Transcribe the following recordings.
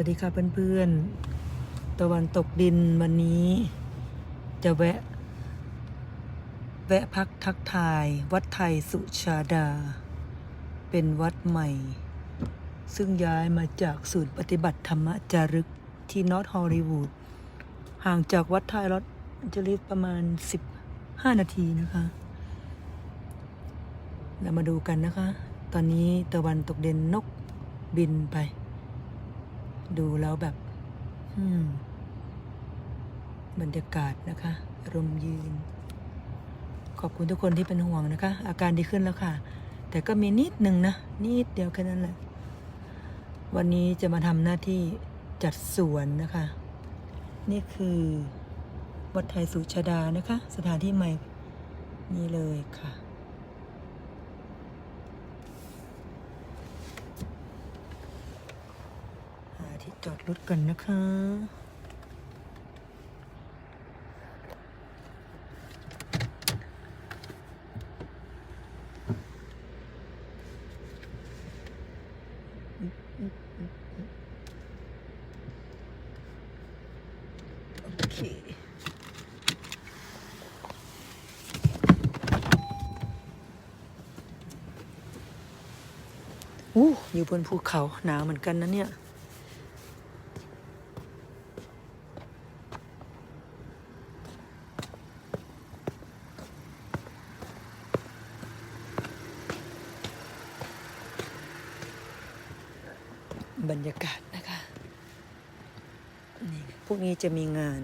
วัสดีค่ะเพื่อนๆ ตะวันตกดินวันนี้ จะแวะ แวะพักทักทาย วัดไทยสุชาดา เป็นวัดใหม่ ซึ่งย้ายมาจากศูนย์ปฏิบัติธรรมจารึกที่นอตฮอลลีวูดห่างจากวัดไทยลอสแอนเจลิสประมาณ 15 นาทีนะคะ เรามาดูกันนะคะ ตอนนี้ตะวันตกเด่นนกบินไป ดูแล้วแบบอืมบรรยากาศนะคะอารมยืน ขอบคุณทุกคนที่เป็นห่วงนะคะ อาการดีขึ้นแล้วค่ะ แต่ก็มีนิดหนึ่งนะ นิดเดียวแค่นั้นแหละ วันนี้จะมาทำหน้าที่จัดสวนนะคะ นี่คือวัดไทยสุชาดานะคะ สถานที่ใหม่นี่เลยค่ะ หา ที่จอดรถกันนะคะ โอเคอู้อยู่บนภูเขาหนาวเหมือนกันนะเนี่ย บรรยากาศนะคะนี่พวกนี้จะมีงาน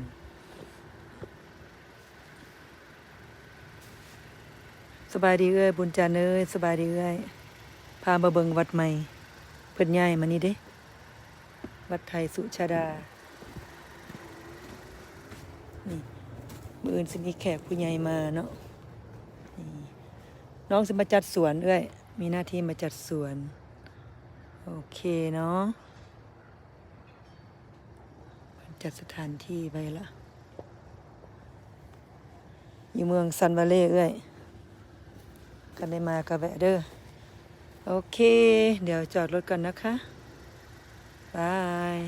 สบายดีเอ้ยบุญจานเอ้ยสบายดีเอ้ยพามาเบิงวัดใหม่ เพิ่นย้ายมานี่เด้ วัดไทยสุชาดา นี่มืออื่นสิมีแขกผู้ใหญ่มาเนาะนี่น้องสิมาจัดสวนเอ้ยมีหน้าที่มาจัดสวน โอเคเนาะจัดสถานที่ไปละอยู่เมืองซันวาเล่เอ้ยกันได้มากระแวะเด้อโอเค เดี๋ยวจอดรถกันนะคะบาย